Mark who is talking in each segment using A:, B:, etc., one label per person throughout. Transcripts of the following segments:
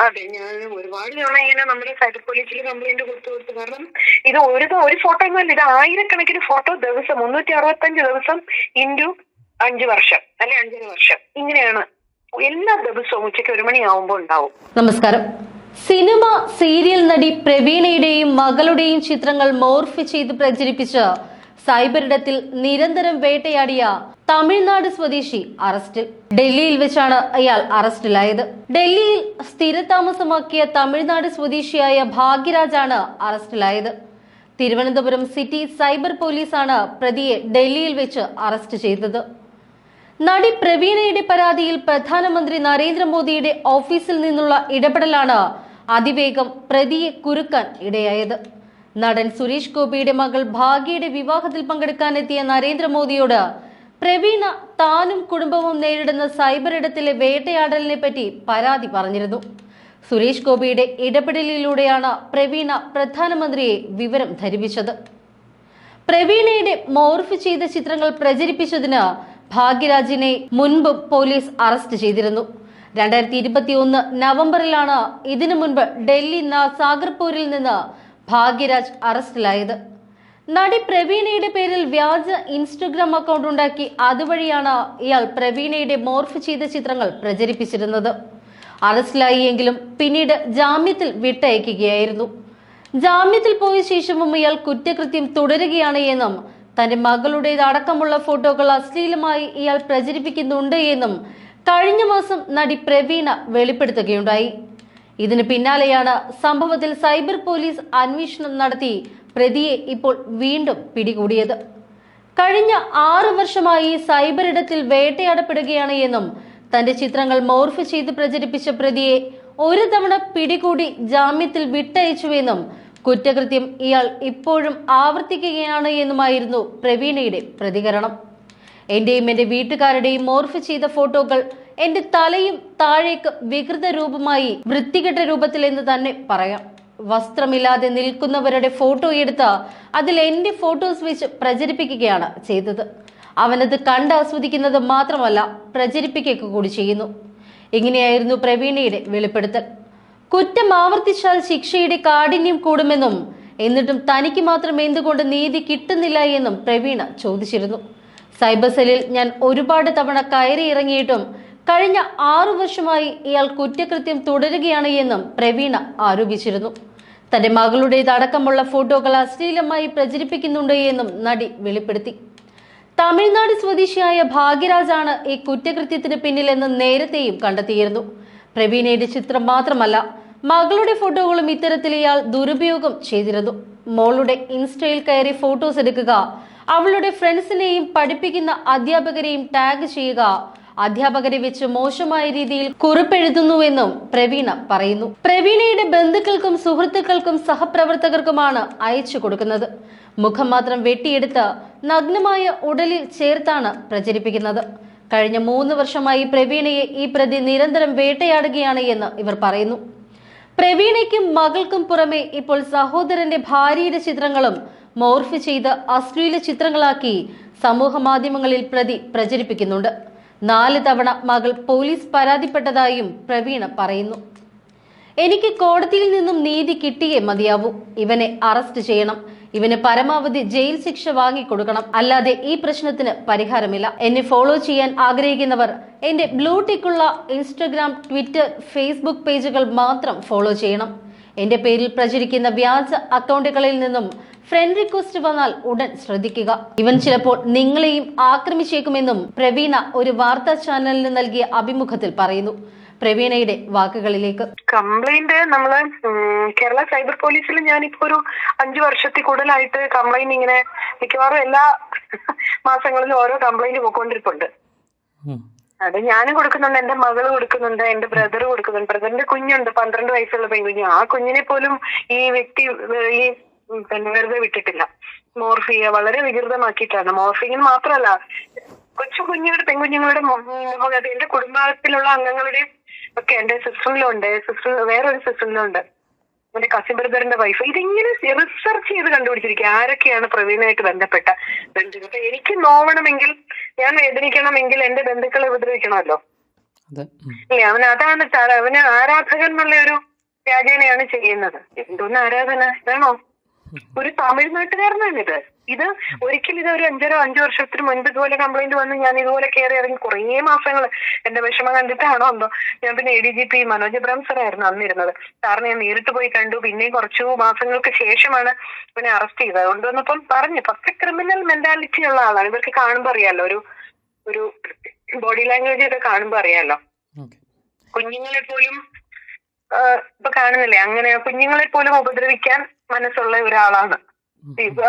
A: അതെ. ഞാൻ ഒരുപാട് തവണ ഇങ്ങനെ നമ്മുടെ സൈബർ പോലീസിൽ കംപ്ലൈന്റ് കൊടുത്തു കൊടുത്തു. കാരണം ഇത് ഒരു ഒരു ഫോട്ടോ ഒന്നുമല്ല ഇത് ആയിരക്കണക്കിന് ഫോട്ടോ ദിവസം മുന്നൂറ്റി അറുപത്തഞ്ച് ദിവസം ഇന്റു അഞ്ചു വർഷം അല്ലെ അഞ്ചര വർഷം. ഇങ്ങനെയാണ് എല്ലാ ദിവസവും ഉച്ചയ്ക്ക് ഒരു മണിയാവുമ്പോൾ ഉണ്ടാവും.
B: നമസ്കാരം. സിനിമ സീരിയൽ നടി പ്രവീണയുടെയും മകളുടെയും ചിത്രങ്ങൾ മോർഫ് ചെയ്ത് പ്രചരിപ്പിച്ച് സൈബറിടത്തിൽ നിരന്തരം വേട്ടയാടിയ തമിഴ്നാട് സ്വദേശി അറസ്റ്റിൽ ഡൽഹിയിൽ വെച്ചാണ് അയാൾ അറസ്റ്റിലായത്. ഡൽഹിയിൽ സ്ഥിരതാമസമാക്കിയ തമിഴ്നാട് സ്വദേശിയായ ഭാഗ്യരാജാണ് അറസ്റ്റിലായത്. തിരുവനന്തപുരം സിറ്റി സൈബർ പോലീസാണ് പ്രതിയെ ഡൽഹിയിൽ വെച്ച് അറസ്റ്റ് ചെയ്തത്. നടി പ്രവീണയുടെ പരാതിയിൽ പ്രധാനമന്ത്രി നരേന്ദ്രമോദിയുടെ ഓഫീസിൽ നിന്നുള്ള ഇടപെടലാണ് അതിവേഗം പ്രതിയെ കുരുക്കാൻ ഇടയായത്. നടൻ സുരേഷ് ഗോപിയുടെ മകൾ ഭാഗ്യയുടെ വിവാഹത്തിൽ പങ്കെടുക്കാനെത്തിയ നരേന്ദ്രമോദിയോട് പ്രവീണ താനും കുടുംബവും നേരിടുന്ന സൈബർ ഇടത്തിലെ വേട്ടയാടലിനെ പറ്റി പരാതി പറഞ്ഞിരുന്നു. സുരേഷ് ഗോപിയുടെ ഇടപെടലിലൂടെയാണ് പ്രവീണ പ്രധാനമന്ത്രിയെ വിവരം ധരിപ്പിച്ചത്. പ്രവീണയുടെ മോർഫ് ചെയ്ത ചിത്രങ്ങൾ പ്രചരിപ്പിച്ചതിന് ഭാഗ്യരാജിനെ മുൻപ് പോലീസ് അറസ്റ്റ് ചെയ്തിരുന്നു. രണ്ടായിരത്തി ഇരുപത്തി ഒന്ന് നവംബറിലാണ് ഇതിനു മുൻപ് ഡൽഹി സാഗർപൂരിൽ നിന്ന് ഭാഗ്യരാജ് അറസ്റ്റിലായത്. നടി പ്രവീണയുടെ പേരിൽ വ്യാജ ഇൻസ്റ്റഗ്രാം അക്കൗണ്ട് ഉണ്ടാക്കി. അതുവഴിയാണ് ഇയാൾ പ്രവീണയുടെ മോർഫ് ചെയ്ത ചിത്രങ്ങൾ പ്രചരിപ്പിച്ചിരുന്നത്. അറസ്റ്റിലായി എങ്കിലും പിന്നീട് ജാമ്യത്തിൽ വിട്ടയക്കുകയായിരുന്നു. ജാമ്യത്തിൽ പോയ ശേഷവും ഇയാൾ കുറ്റകൃത്യം തുടരുകയാണ് എന്നും തന്റെ മകളുടേതടക്കമുള്ള ഫോട്ടോകൾ അശ്ലീലമായി ഇയാൾ പ്രചരിപ്പിക്കുന്നുണ്ട് എന്നും കഴിഞ്ഞ മാസം നടി പ്രവീണ വെളിപ്പെടുത്തുകയുണ്ടായി. ഇതിന് പിന്നാലെയാണ് സംഭവത്തിൽ സൈബർ പോലീസ് അന്വേഷണം നടത്തി പ്രതിയെ ഇപ്പോൾ വീണ്ടും പിടികൂടിയത്. കഴിഞ്ഞ ആറു വർഷമായി സൈബർ ഇടത്തിൽ വേട്ടയാടപ്പെടുകയാണ് എന്നും തന്റെ ചിത്രങ്ങൾ മോർഫ് ചെയ്ത് പ്രചരിപ്പിച്ച പ്രതിയെ ഒരു തവണ പിടികൂടി ജാമ്യത്തിൽ വിട്ടയച്ചുവെന്നും കുറ്റകൃത്യം ഇയാൾ ഇപ്പോഴും ആവർത്തിക്കുകയാണ് എന്നുമായിരുന്നു പ്രവീണയുടെ പ്രതികരണം. എന്റെയും എന്റെ വീട്ടുകാരുടെയും മോർഫ് ചെയ്ത ഫോട്ടോകൾ എന്റെ തലയും താഴേക്ക് വികൃത രൂപമായി വൃത്തികെട്ട രൂപത്തിൽ എന്ന് തന്നെ പറയാം. വസ്ത്രമില്ലാതെ നിൽക്കുന്നവരുടെ ഫോട്ടോ എടുത്ത് അതിൽ എന്റെ ഫോട്ടോസ് വെച്ച് പ്രചരിപ്പിക്കുകയാണ് ചെയ്തത്. അവനത് കണ്ട് ആസ്വദിക്കുന്നത് മാത്രമല്ല പ്രചരിപ്പിക്കുക കൂടി ചെയ്യുന്നു. ഇങ്ങനെയായിരുന്നു പ്രവീണയുടെ വെളിപ്പെടുത്തൽ. കുറ്റം ആവർത്തിച്ചാൽ ശിക്ഷയുടെ കാഠിന്യം കൂടുമെന്നും എന്നിട്ടും തനിക്ക് മാത്രം എന്തുകൊണ്ട് നീതി കിട്ടുന്നില്ല എന്നും പ്രവീണ ചോദിച്ചിരുന്നു. സൈബർ സെല്ലിൽ ഞാൻ ഒരുപാട് തവണ കയറി ഇറങ്ങിയിട്ടും കഴിഞ്ഞ ആറു വർഷമായി ഇയാൾ കുറ്റകൃത്യം തുടരുകയാണ് എന്നും പ്രവീണ ആരോപിച്ചിരുന്നു. തന്റെ മകളുടേതടക്കമുള്ള ഫോട്ടോകൾ അശ്ലീലമായി പ്രചരിപ്പിക്കുന്നുണ്ട് എന്നും നടി വെളിപ്പെടുത്തി. തമിഴ്നാട് സ്വദേശിയായ ഭാഗ്യരാജാണ് ഈ കുറ്റകൃത്യത്തിന് പിന്നിലെന്ന് നേരത്തെയും കണ്ടെത്തിയിരുന്നു. പ്രവീണയുടെ ചിത്രം മാത്രമല്ല മകളുടെ ഫോട്ടോകളും ഇത്തരത്തിൽ ഇയാൾ ദുരുപയോഗം ചെയ്തിരുന്നു. മോളുടെ ഇൻസ്റ്റയിൽ കയറി ഫോട്ടോസ് എടുക്കുക അവളുടെ ഫ്രണ്ട്സിനെയും പഠിപ്പിക്കുന്ന അധ്യാപകരെയും ടാഗ് ചെയ്യുക അധ്യാപകരെ വെച്ച് മോശമായ രീതിയിൽ കുറിപ്പെഴുതുന്നുവെന്നും പ്രവീണ പറയുന്നു. പ്രവീണയുടെ ബന്ധുക്കൾക്കും സുഹൃത്തുക്കൾക്കും സഹപ്രവർത്തകർക്കുമാണ് അയച്ചു കൊടുക്കുന്നത്. മുഖം മാത്രം വെട്ടിയെടുത്ത് നഗ്നമായ ഉടലിൽ ചേർത്താണ് പ്രചരിപ്പിക്കുന്നത്. കഴിഞ്ഞ മൂന്ന് വർഷമായി പ്രവീണയെ ഈ പ്രതി നിരന്തരം വേട്ടയാടുകയാണ് എന്ന് ഇവർ പറയുന്നു. പ്രവീണയ്ക്കും മകൾക്കും പുറമെ ഇപ്പോൾ സഹോദരന്റെ ഭാര്യയുടെ ചിത്രങ്ങളും മോർഫ് ചെയ്ത് അശ്ലീല ചിത്രങ്ങളാക്കി സമൂഹ മാധ്യമങ്ങളിൽ പ്രതി പ്രചരിപ്പിക്കുന്നുണ്ട്. നാല് തവണ മകൾ പോലീസ് പരാതിപ്പെട്ടതായും പ്രവീണ പറയുന്നു. എനിക്ക് കോടതിയിൽ നിന്നും നീതി കിട്ടിയേ മതിയാവൂ. ഇവനെ അറസ്റ്റ് ചെയ്യണം. ഇവന് പരമാവധി ജയിൽ ശിക്ഷ വാങ്ങിക്കൊടുക്കണം. അല്ലാതെ ഈ പ്രശ്നത്തിന് പരിഹാരമില്ല. എന്നെ ഫോളോ ചെയ്യാൻ ആഗ്രഹിക്കുന്നവർ എന്റെ ബ്ലൂ ടിക്കുള്ള ഇൻസ്റ്റഗ്രാം ട്വിറ്റർ ഫേസ്ബുക്ക് പേജുകൾ മാത്രം ഫോളോ ചെയ്യണം. എന്റെ പേരിൽ പ്രചരിക്കുന്ന വ്യാജ അക്കൗണ്ടുകളിൽ നിന്നും ഫ്രണ്ട് റിക്വസ്റ്റ് വന്നാൽ ഉടൻ ശ്രദ്ധിക്കുക. ഇവൻ ചിലപ്പോൾ നിങ്ങളെയും ആക്രമിച്ചേക്കുമെന്നും പ്രവീണ ഒരു വാർത്താ ചാനലിന് നൽകിയ അഭിമുഖത്തിൽ പറയുന്നു. പ്രവീണയുടെ വാക്കുകളിലേക്ക്.
A: കംപ്ലൈന്റ് നമ്മൾ കേരള സൈബർ പോലീസിൽ ഞാനിപ്പോ ഒരു അഞ്ചു വർഷത്തിൽ കൂടുതലായിട്ട് കംപ്ലൈന്റ് ഇങ്ങനെ മിക്കവാറും എല്ലാ മാസങ്ങളിലും ഓരോ കംപ്ലൈന്റ് പോയിക്കൊണ്ടിരിപ്പുണ്ട്. അത് ഞാനും കൊടുക്കുന്നുണ്ട് എന്റെ മകൾ കൊടുക്കുന്നുണ്ട് എന്റെ ബ്രദർ കൊടുക്കുന്നുണ്ട്. ബ്രദറിന്റെ കുഞ്ഞുണ്ട് പന്ത്രണ്ട് വയസ്സുള്ള പെൺകുഞ്ഞ്. ആ കുഞ്ഞിനെ പോലും ഈ വ്യക്തി ഈ പിന്നെ വെറുതെ വിട്ടിട്ടില്ല. മോർഫിയ വളരെ വികൃതമാക്കിയിട്ടാണ്. മോർഫിങ്ങിന് മാത്രമല്ല കൊച്ചു കുഞ്ഞുങ്ങളുടെ പെൺകുഞ്ഞുങ്ങളുടെ എന്റെ കുടുംബത്തിലുള്ള അംഗങ്ങളുടെ ഒക്കെ എന്റെ സിസ്റ്ററിലും ഉണ്ട് സിസ്റ്റർ വേറൊരു സിസ്റ്ററിലും ഉണ്ട് എന്റെ കസിൻ ബ്രദറിന്റെ വൈഫ് ഇതിങ്ങനെ റിസർച്ച് ചെയ്ത് കണ്ടുപിടിച്ചിരിക്കുക. ആരൊക്കെയാണ് പ്രവീണായിട്ട് ബന്ധപ്പെട്ട ബന്ധുക്കൾ? അപ്പൊ എനിക്ക് നോവണമെങ്കിൽ ഞാൻ വേദനിക്കണമെങ്കിൽ എന്റെ ബന്ധുക്കളെ ഉപദ്രവിക്കണമല്ലോ. ഇല്ല അവൻ അതാണ് അവന് ആരാധകൻ എന്നുള്ള ഒരു വ്യാജേനയാണ് ചെയ്യുന്നത്. എന്തോന്ന് ആരാധന? ഇതാണോ ഒരു തമിഴ്നാട്ടുകാരനാണ് ഇത് ഇത് ഒരിക്കലും ഇത് ഒരു അഞ്ചരോ അഞ്ചു വർഷത്തിന് മുൻപ് ഇതുപോലെ കംപ്ലൈന്റ് വന്ന് ഞാൻ ഇതുപോലെ കയറി ഇറങ്ങി കുറേ മാസങ്ങൾ എന്റെ വിഷമം കണ്ടിട്ടാണോ എന്തോ. ഞാൻ പിന്നെ A D G P Manoj Abraham സാറായിരുന്നു അന്നിരുന്നത്. സാറിന് ഞാൻ നേരിട്ട് പോയി കണ്ടു. പിന്നെയും കുറച്ചു മാസങ്ങൾക്ക് ശേഷമാണ് പിന്നെ അറസ്റ്റ് ചെയ്തത്. അതുകൊണ്ട് വന്നപ്പം പറഞ്ഞു ഫസ്റ്റ് ക്രിമിനൽ മെന്റാലിറ്റി ഉള്ള ആളാണ്. ഇവർക്ക് കാണുമ്പോ അറിയാലോ ഒരു ഒരു ബോഡി ലാംഗ്വേജ് ഒക്കെ കാണുമ്പോ അറിയാലോ. കുഞ്ഞുങ്ങളെ പോലും ഇപ്പൊ കാണുന്നില്ലേ? അങ്ങനെ കുഞ്ഞുങ്ങളെ പോലും ഉപദ്രവിക്കാൻ മനസ്സുള്ള ഒരാളാണ്.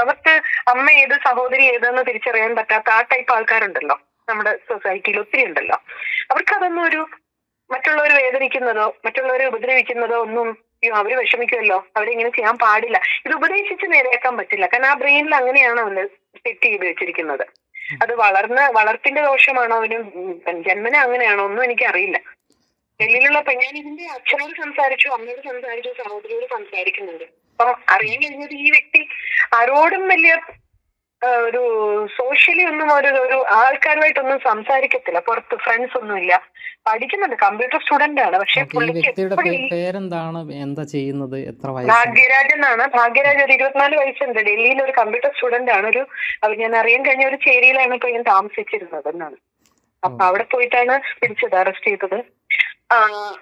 A: അവർക്ക് അമ്മ ഏത് സഹോദരി ഏതെന്ന് തിരിച്ചറിയാൻ പറ്റാത്ത ആ ടൈപ്പ് ആൾക്കാരുണ്ടല്ലോ. നമ്മുടെ സൊസൈറ്റിയിൽ ഒത്തിരി ഉണ്ടല്ലോ. അവർക്ക് അതൊന്നും ഒരു മറ്റുള്ളവർ വേദനിക്കുന്നതോ മറ്റുള്ളവരെ ഉപദ്രവിക്കുന്നതോ ഒന്നും അയ്യോ അവർ വിഷമിക്കുമല്ലോ. അവരിങ്ങനെ ചെയ്യാൻ പാടില്ല. ഇത് ഉപദേശിച്ച് നേരെയാക്കാൻ പറ്റില്ല. കാരണം ആ ബ്രെയിനിൽ അങ്ങനെയാണ് അവന് സെറ്റ് ചെയ്ത് വെച്ചിരിക്കുന്നത്. അത് വളർന്ന് വളർപ്പിന്റെ ദോഷമാണോ അവന് ജന്മന അങ്ങനെയാണോ ഒന്നും എനിക്ക് അറിയില്ല ഡൽഹിയിലുള്ള ഞാൻ ഇതിന്റെ അച്ഛനോട് സംസാരിച്ചു അമ്മയോട് സംസാരിച്ചു സഹോദരിയോട് സംസാരിക്കുന്നുണ്ട്. അപ്പം അറിയാൻ കഴിഞ്ഞത് ഈ വ്യക്തി ആരോടും വലിയ ഒരു സോഷ്യലി ഒന്നും ഒരു ഒരു ആൾക്കാരുമായിട്ടൊന്നും സംസാരിക്കത്തില്ല. പുറത്ത് ഫ്രണ്ട്സ് ഒന്നുമില്ല. പഠിക്കുന്നുണ്ട്. കമ്പ്യൂട്ടർ സ്റ്റുഡന്റ് ആണ്. പക്ഷെ
C: പേരെന്താണ്? എന്താ ചെയ്യുന്നത്? എത്ര
A: ഭാഗ്യരാജ് എന്നാണ്. ഭാഗ്യരാജ് ഒരു ഇരുപത്തിനാല് വയസ്സുണ്ട്. ഡൽഹിയിൽ ഒരു കമ്പ്യൂട്ടർ സ്റ്റുഡന്റ് ആണ്. ഒരു ഞാൻ അറിയാൻ കഴിഞ്ഞ ഒരു ചേരിയിലാണ് ഇപ്പൊ ഞാൻ താമസിച്ചിരുന്നത് എന്നാണ്. അപ്പൊ അവിടെ പോയിട്ടാണ് പിടിച്ചത് അറസ്റ്റ് ചെയ്തത്.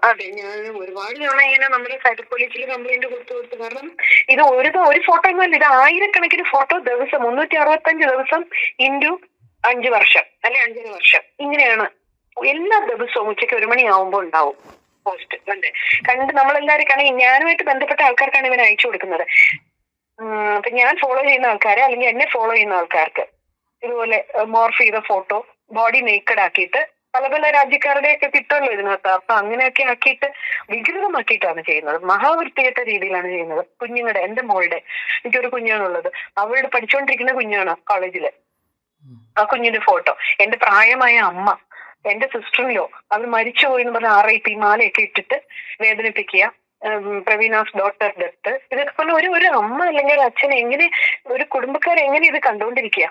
A: അതെ. ഞാൻ ഒരുപാട് തവണ ഇങ്ങനെ നമ്മുടെ സൈബർ പോലീസിൽ കംപ്ലൈന്റ് കൊടുത്തു കൊടുത്തു. കാരണം ഇത് ഒരു ഒരു ഫോട്ടോ ഒന്നുമല്ല ഇത് ആയിരക്കണക്കിന് ഫോട്ടോ ദിവസം മുന്നൂറ്റി അറുപത്തഞ്ച് ദിവസം ഇന്റു അഞ്ച് വർഷം അല്ലെ അഞ്ചര വർഷം. ഇങ്ങനെയാണ് എല്ലാ ദിവസവും ഉച്ചയ്ക്ക് ഒരു മണിയാവുമ്പോൾ ഉണ്ടാവും പോസ്റ്റ് അല്ലെ കണ്ട് നമ്മളെല്ലാവർക്കാണ് കാണി. ഞാനുമായിട്ട് ബന്ധപ്പെട്ട ആൾക്കാർക്കാണ് ഇവൻ അയച്ചു കൊടുക്കുന്നത്. അപ്പൊ ഞാൻ ഫോളോ ചെയ്യുന്ന ആൾക്കാരെ അല്ലെങ്കിൽ എന്നെ ഫോളോ ചെയ്യുന്ന ആൾക്കാർക്ക് ഇതുപോലെ മോർഫ് ചെയ്ത ഫോട്ടോ ബോഡി നേക്കഡ് ആക്കിയിട്ട് പല പല രാജ്യക്കാരുടെ ഒക്കെ കിട്ടുമല്ലോ ഇതിനകത്ത് അപ്പൊ അങ്ങനെയൊക്കെ ആക്കിയിട്ട് വികൃതമാക്കിയിട്ടാണ് ചെയ്യുന്നത്. മഹാവൃത്തികെട്ട രീതിയിലാണ് ചെയ്യുന്നത്. കുഞ്ഞുങ്ങളുടെ എന്റെ മോളുടെ എനിക്കൊരു കുഞ്ഞാണുള്ളത്. അവളുടെ പഠിച്ചുകൊണ്ടിരിക്കുന്ന കുഞ്ഞാണ്
C: കോളേജിൽ.
A: ആ കുഞ്ഞിന്റെ ഫോട്ടോ. എന്റെ പ്രായമായ അമ്മ എന്റെ സിസ്റ്ററിലോ അവർ മരിച്ചുപോയി എന്ന് പറഞ്ഞ ആർ ഐ പി മാലയൊക്കെ ഇട്ടിട്ട് വേദനിപ്പിക്കുക. പ്രവീണാസ് ഡോട്ടർ ഡെത്ത് ഇതൊക്കെ പറഞ്ഞ ഒരു ഒരു അമ്മ അല്ലെങ്കിൽ ഒരു അച്ഛൻ എങ്ങനെ ഒരു കുടുംബക്കാർ എങ്ങനെ ഇത് കണ്ടുകൊണ്ടിരിക്കുക?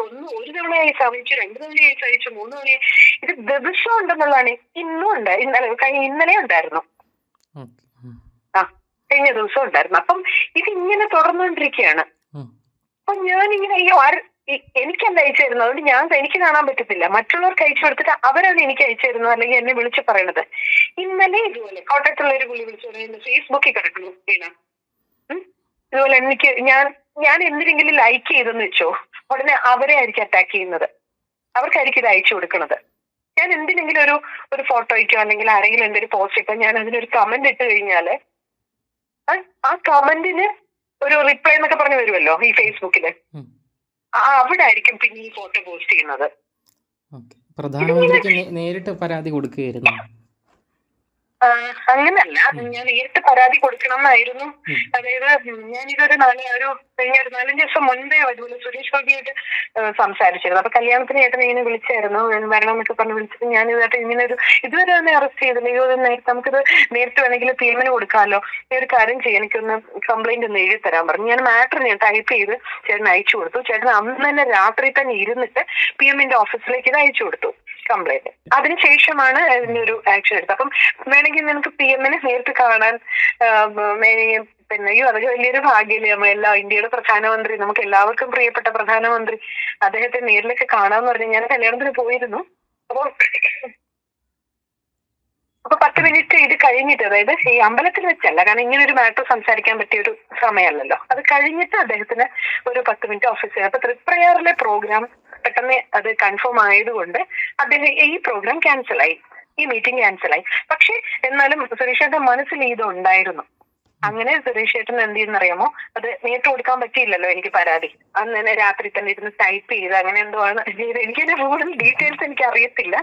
A: ഒന്ന് ഒരു തവണയായി സഹിച്ചു രണ്ടു തവണയായി സഹിച്ചു മൂന്ന് തവണയായി ഇത് ദിവസം ഉണ്ടെന്നുള്ളതാണ് ഇന്നും ഉണ്ട്. ഇന്നലെ കഴിഞ്ഞ ഇന്നലെ ഉണ്ടായിരുന്നു. ആ കഴിഞ്ഞ ദിവസം ഉണ്ടായിരുന്നു. അപ്പം ഇത് ഇങ്ങനെ തുടർന്നുകൊണ്ടിരിക്കുകയാണ് അപ്പൊ ഞാൻ ഇങ്ങനെ അയ്യോ എനിക്കല്ല അയച്ചു തരുന്നത്? അതുകൊണ്ട് ഞാൻ എനിക്ക് കാണാൻ പറ്റത്തില്ല. മറ്റുള്ളവർക്ക് അയച്ചു കൊടുത്തിട്ട് അവരാണ് എനിക്ക് അയച്ചു തരുന്നത് അല്ലെങ്കിൽ എന്നെ വിളിച്ചു പറയണത്. ഇന്നലെ ഇതുപോലെ കോട്ടയത്തുള്ള ഒരു പുള്ളി വിളിച്ചു പറയുന്നത് ഫേസ്ബുക്കിൽ കിടക്കുന്നു ഇതുപോലെ എനിക്ക് ഞാൻ ഞാൻ എന്തിനെങ്കിലും ലൈക്ക് ചെയ്തെന്ന് വെച്ചോ ഉടനെ അവരെ ആയിരിക്കും അറ്റാക്ക് ചെയ്യുന്നത്. അവർക്കായിരിക്കും ഇത് അയച്ചു കൊടുക്കുന്നത് ഞാൻ എന്തിനെങ്കിലും ഒരു ഒരു ഫോട്ടോയ്ക്കോ അല്ലെങ്കിൽ ആരെങ്കിലും എന്തൊരു പോസ്റ്റ് ഇട്ടോ ഞാൻ അതിനൊരു കമന്റ് ഇട്ട് കഴിഞ്ഞാൽ ആ- കമന്റിന് ഒരു റിപ്ലൈ എന്നൊക്കെ പറഞ്ഞു വരുമല്ലോ ഈ
C: ഫേസ്ബുക്കിൽ
A: ആ അവിടെ ആയിരിക്കും പിന്നെ ഈ ഫോട്ടോ പോസ്റ്റ് ചെയ്യുന്നത്.
C: പ്രധാനമന്ത്രിക്ക് നേരിട്ട് പരാതി കൊടുക്കുകയായിരുന്നു.
A: അങ്ങനല്ല ഞാൻ നേരിട്ട് പരാതി കൊടുക്കണം എന്നായിരുന്നു അതായത് ഞാനിതൊരു നാല് ഒരു കഴിഞ്ഞ ഒരു നാലഞ്ച് ദിവസം മുൻപേ അതുപോലെ സുരേഷ് ഗോപിയായിട്ട് സംസാരിച്ചിരുന്നു. അപ്പൊ കല്യാണത്തിന് ചേട്ടൻ ഇങ്ങനെ വിളിച്ചായിരുന്നു. വരണം എന്നൊക്കെ പറഞ്ഞ് വിളിച്ചിട്ട് ഞാൻ ഇതായിട്ട് ഇങ്ങനെ ഒരു ഇതുവരെ തന്നെ അറസ്റ്റ് ചെയ്തില്ല. അയ്യോ നമുക്കിത് നേരിട്ട് വേണമെങ്കിൽ പി എമ്മിന് കൊടുക്കാമല്ലോ. ഈ ഒരു കാര്യം ചെയ്യാം. എനിക്കൊന്ന് കംപ്ലൈന്റ് ഒന്ന് എഴുതി തരാൻ പറഞ്ഞു. ഞാൻ മാറ്റർ ഞാൻ ടൈപ്പ് ചെയ്ത് ചേട്ടൻ അയച്ചു കൊടുത്തു. ചേട്ടൻ അന്ന് തന്നെ രാത്രി തന്നെ ഇരുന്നിട്ട് പി എമ്മിന്റെ ഓഫീസിലേക്ക് ഇത് അയച്ചു കൊടുത്തു. കംപ്ലൈന്റ് അതിനുശേഷമാണ് ഇതിനൊരു ആക്ഷൻ എടുത്തത്. അപ്പം വേണമെങ്കിൽ നിനക്ക് പി എമ്മിനെ നേരിട്ട് കാണാൻ പിന്നെ അയ്യോ അതൊക്കെ വലിയൊരു ഭാഗ്യല്ലേ അമ്മ. എല്ലാ ഇന്ത്യയുടെ പ്രധാനമന്ത്രി നമുക്ക് എല്ലാവർക്കും പ്രിയപ്പെട്ട പ്രധാനമന്ത്രി അദ്ദേഹത്തെ നേരിലൊക്കെ കാണാന്ന് പറഞ്ഞു ഞാൻ കല്യാണത്തിന് പോയിരുന്നു. അപ്പൊ അപ്പൊ പത്ത് മിനിറ്റ് ഇത് കഴിഞ്ഞിട്ട് അതായത് ഈ അമ്പലത്തിൽ വെച്ചല്ല കാരണം ഇങ്ങനെ ഒരു മാറ്റർ സംസാരിക്കാൻ പറ്റിയ ഒരു സമയമല്ലല്ലോ. അത് കഴിഞ്ഞിട്ട് അദ്ദേഹത്തിന് ഒരു പത്ത് മിനിറ്റ് ഓഫീസ് അപ്പൊ തൃപ്രയാറിലെ പ്രോഗ്രാം പെട്ടെന്ന് അത് കൺഫേം ആയതുകൊണ്ട് അദ്ദേഹം ഈ പ്രോഗ്രാം ക്യാൻസൽ ആയി. ഈ മീറ്റിംഗ് ക്യാൻസൽ ആയി. പക്ഷെ എന്നാലും സുരേഷേട്ടൻ മനസ്സിൽ ഇത് ഉണ്ടായിരുന്നു. അങ്ങനെ സുരേഷ് ചേട്ടൻ എന്ത് ചെയ്യുന്നറിയാമോ? അത് നേരിട്ട് കൊടുക്കാൻ പറ്റിയില്ലല്ലോ എനിക്ക് പരാതി. അന്ന് തന്നെ രാത്രി തന്നെ ഇരുന്ന് ടൈപ്പ് ചെയ്ത് അങ്ങനെ എന്തോ ആണ്. എനിക്കതിന്റെ കൂടുതൽ ഡീറ്റെയിൽസ് എനിക്ക് അറിയത്തില്ല.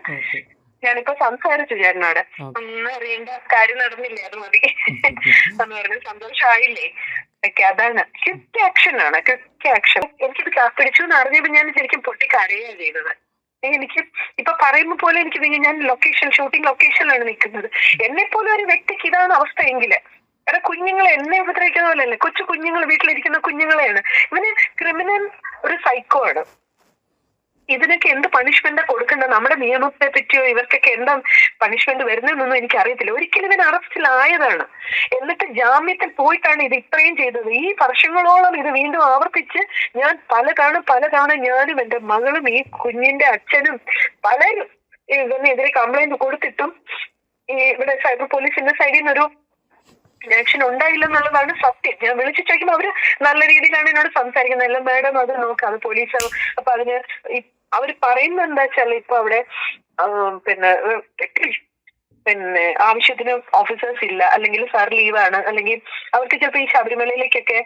A: ഞാനിപ്പോ സംസാരിച്ചു ചേട്ടനോട്.
C: അന്ന്
A: ഒന്നും അറിയേണ്ട കാര്യം നടന്നില്ല അത് മതി എന്ന് പറഞ്ഞ് സന്തോഷമായില്ലേ അതാണ്. ക്വിക്ക് ആക്ഷൻ ആണ്. ക്വിക്ക് ആക്ഷൻ എനിക്കിത് പിടിച്ചു എന്ന് അറിഞ്ഞപ്പോ ഞാൻ ശരിക്കും പൊട്ടി കരയുകയാണ് ചെയ്തത്. എനിക്ക് ഇപ്പൊ പറയുമ്പോ പോലെ എനിക്ക് ഞാൻ ലൊക്കേഷൻ ഷൂട്ടിംഗ് ലൊക്കേഷനിലാണ് നിൽക്കുന്നത്. എന്നെ പോലെ ഒരു വ്യക്തിക്ക് ഇതാണ് അവസ്ഥ എങ്കിൽ എടാ കുഞ്ഞുങ്ങളെ എന്നെ ഉപദ്രവിക്കുന്ന പോലെയല്ലേ. കൊച്ചു കുഞ്ഞുങ്ങൾ വീട്ടിലിരിക്കുന്ന കുഞ്ഞുങ്ങളെയാണ്. ഇവന് ക്രിമിനൽ ഒരു സൈക്കോ ആണ്. ഇതിനൊക്കെ എന്ത് പണിഷ്മെന്റാ കൊടുക്കേണ്ടത്? നമ്മുടെ നിയമത്തെ പറ്റിയോ ഇവർക്കൊക്കെ എന്താ പണിഷ്മെന്റ് വരുന്നതെന്നൊന്നും എനിക്ക് അറിയത്തില്ല ഒരിക്കലും ഇവൻ അറസ്റ്റിലായതാണ്. എന്നിട്ട് ജാമ്യത്തിൽ പോയിട്ടാണ് ഇത് ഇത്രയും ചെയ്തത്. ഈ വർഷങ്ങളോളം ഇത് വീണ്ടും ആവർത്തിച്ച് ഞാൻ പലതാണ് പലതാണ് ഞാനും എന്റെ മകളും ഈ കുഞ്ഞിന്റെ അച്ഛനും പലരും ഇതിനെതിരെ കംപ്ലൈന്റ് കൊടുത്തിട്ടും ഈ ഇവിടെ സൈബർ പോലീസിന്റെ സൈഡിൽ നിന്നൊരു ആക്ഷൻ ഉണ്ടായില്ല എന്നുള്ളതാണ് സത്യം. ഞാൻ വിളിച്ചു ചോദിക്കുമ്പോൾ അവർ നല്ല രീതിയിലാണ് എന്നോട് സംസാരിക്കുന്നത്. അല്ല മാഡം അത് നോക്കാം അത് പോലീസ് അപ്പൊ അതിന് അവർ പറയുന്നത് എന്താ വെച്ചാൽ ഇപ്പൊ അവിടെ പിന്നെ പിന്നെ ആവശ്യത്തിന് ഓഫീസേഴ്സ് ഇല്ല അല്ലെങ്കിൽ സാർ ലീവാണ് അല്ലെങ്കിൽ അവർക്ക് ചിലപ്പോൾ ഈ ശബരിമലയിലേക്കൊക്കെ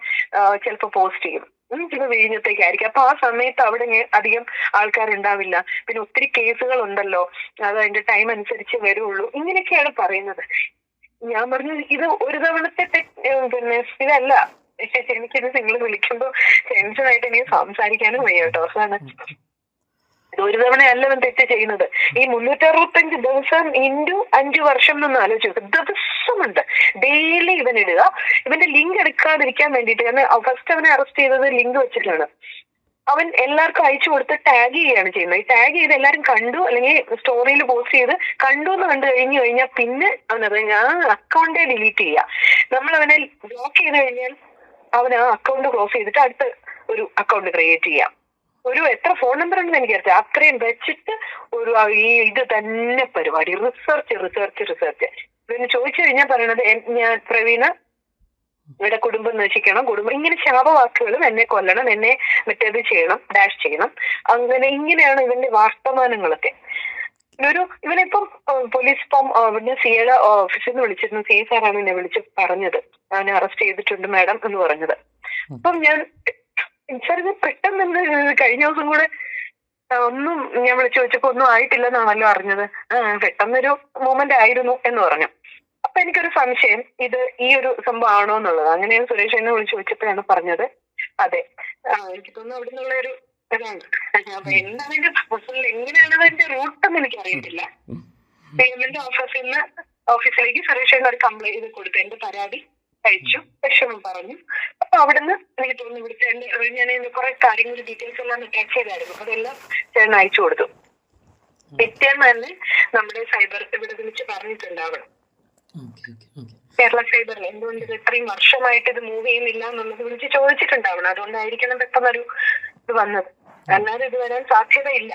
A: ചിലപ്പോൾ പോസ്റ്റ് ചെയ്യും. ചിലപ്പോൾ വിഴിഞ്ഞത്തേക്കായിരിക്കും. അപ്പൊ ആ സമയത്ത് അവിടെ അധികം ആൾക്കാരുണ്ടാവില്ല. പിന്നെ ഒത്തിരി കേസുകൾ ഉണ്ടല്ലോ അത് അതിന്റെ ടൈം അനുസരിച്ച് വരുള്ളൂ. ഇങ്ങനെയൊക്കെയാണ് പറയുന്നത്. ഞാൻ പറഞ്ഞു ഇത് ഒരു തവണത്തെ പിന്നെ ഇതല്ല. എനിക്കിത് നിങ്ങൾ വിളിക്കുമ്പോ ടെൻഷനായിട്ട് എനിക്ക് സംസാരിക്കാനും വയ്യ കേട്ടോ. ഒരു തവണയല്ല ഇവൻ തെറ്റ് ചെയ്യുന്നത്. ഈ മുന്നൂറ്റി അറുപത്തഞ്ച് ദിവസം ഇന്റു അഞ്ചു വർഷം എന്നൊന്ന് ആലോചിച്ചു ദിവസമുണ്ട്. ഡെയിലി ഇവൻ ഇടുക. ഇവന്റെ ലിങ്ക് എടുക്കാതിരിക്കാൻ വേണ്ടിയിട്ട് കാരണം ഫസ്റ്റ് അവനെ അറസ്റ്റ് ചെയ്തത് ലിങ്ക് വെച്ചിട്ടാണ്. അവൻ എല്ലാവർക്കും അയച്ചു കൊടുത്ത് ടാഗ് ചെയ്യുകയാണ് ചെയ്യുന്നത്. ഈ ടാഗ് ചെയ്ത് എല്ലാവരും കണ്ടു അല്ലെങ്കിൽ സ്റ്റോറിയിൽ പോസ്റ്റ് ചെയ്ത് കണ്ടു എന്ന് കണ്ടു കഴിഞ്ഞു കഴിഞ്ഞാൽ പിന്നെ അവനത് ആ അക്കൗണ്ടേ ഡിലീറ്റ് ചെയ്യുക. നമ്മൾ അവനെ ബ്ലോക്ക് ചെയ്ത് കഴിഞ്ഞാൽ അവൻ ആ അക്കൗണ്ട് ക്ലോസ് ചെയ്തിട്ട് അടുത്ത ഒരു അക്കൗണ്ട് ക്രിയേറ്റ് ചെയ്യാം. ഒരു എത്ര ഫോൺ നമ്പർ ഉണ്ടെന്ന് എനിക്കറിയാം അത്രയും വെച്ചിട്ട് ഒരു ഈ ഇത് തന്നെ പരിപാടി. റിസർച്ച് റിസർച്ച് റിസർച്ച് പിന്നെ ചോദിച്ചു കഴിഞ്ഞാൽ പറയണത് ഞാൻ പ്രവീണ ഇവിടെ കുടുംബം നശിക്കണം. കുടുംബം ഇങ്ങനെ ശാപവാക്കുകളും എന്നെ കൊല്ലണം എന്നെ മറ്റേത് ചെയ്യണം ഡാഷ് ചെയ്യണം. അങ്ങനെ ഇങ്ങനെയാണ് ഇവന്റെ വർത്തമാനങ്ങളൊക്കെ. ഒരു ഇവനിപ്പം പോലീസ് ഇപ്പം ഇവിടെ ഇവിടുന്ന് സിയുടെ ഓഫീസിൽ നിന്ന് വിളിച്ചിരുന്നു. സി സാറാണ് എന്നെ വിളിച്ച് പറഞ്ഞത്. അവനെ അറസ്റ്റ് ചെയ്തിട്ടുണ്ട് മാഡം എന്ന് പറഞ്ഞത്. അപ്പം ഞാൻ ഇത് പെട്ടെന്ന് തന്നെ കഴിഞ്ഞ ദിവസം കൂടെ ഒന്നും ഞാൻ വിളിച്ചു ചോദിച്ചപ്പോ ഒന്നും ആയിട്ടില്ലെന്നാണല്ലോ അറിഞ്ഞത്. പെട്ടെന്നൊരു മൂമെന്റ് ആയിരുന്നു എന്ന് പറഞ്ഞു. അപ്പൊ എനിക്കൊരു സംശയം. ഇത് ഈ ഒരു സംഭവം ആണോ എന്നുള്ളത്. അങ്ങനെ ഞാൻ സുരേഷ് എന്നെ വിളിച്ചു ചോദിച്ചപ്പോഴാണ് പറഞ്ഞത്. അതെ. എനിക്ക് തോന്നുന്നു അവിടെ നിന്നുള്ള ഒരു ഇതാണ്. അപ്പൊ എന്താണ് അതിന്റെ പ്രൊസൽ എങ്ങനെയാണ് അതിന്റെ റൂട്ട് എന്ന് എനിക്ക് അറിയത്തില്ല. പേയ്മെന്റ് ഓഫീസിൽ നിന്ന് ഓഫീസിലേക്ക് സുരേഷ് ഒരു കംപ്ലൈന്റ് കൊടുത്തു. എന്റെ പരാതി. അയച്ചു. വിഷമം പറഞ്ഞു അപ്പൊ അവിടുന്ന് എനിക്ക് തോന്നുന്നു ഇവിടുത്തെ ചേട്ടൻ ഞാൻ കുറെ കാര്യങ്ങൾ ഡീറ്റെയിൽസ് എല്ലാം അറ്റാച്ച് ചെയ്തായിരുന്നു. അതെല്ലാം ചേട്ടൻ അയച്ചു കൊടുത്തു. പിറ്റേന്ന് തന്നെ നമ്മുടെ സൈബർ ഇവിടെ വിളിച്ച് പറഞ്ഞിട്ടുണ്ടാവണം. കേരള സൈബറിൽ എന്തുകൊണ്ട് ഇത് ഇത്രയും വർഷമായിട്ട് ഇത് മൂവ് ചെയ്യുന്നില്ല എന്നുള്ളത് വിളിച്ച് ചോദിച്ചിട്ടുണ്ടാവണം. അതുകൊണ്ടായിരിക്കണം പെട്ടെന്നൊരു ഇത് വന്നത്. അല്ലാതെ ഇത് വരാൻ സാധ്യതയില്ല.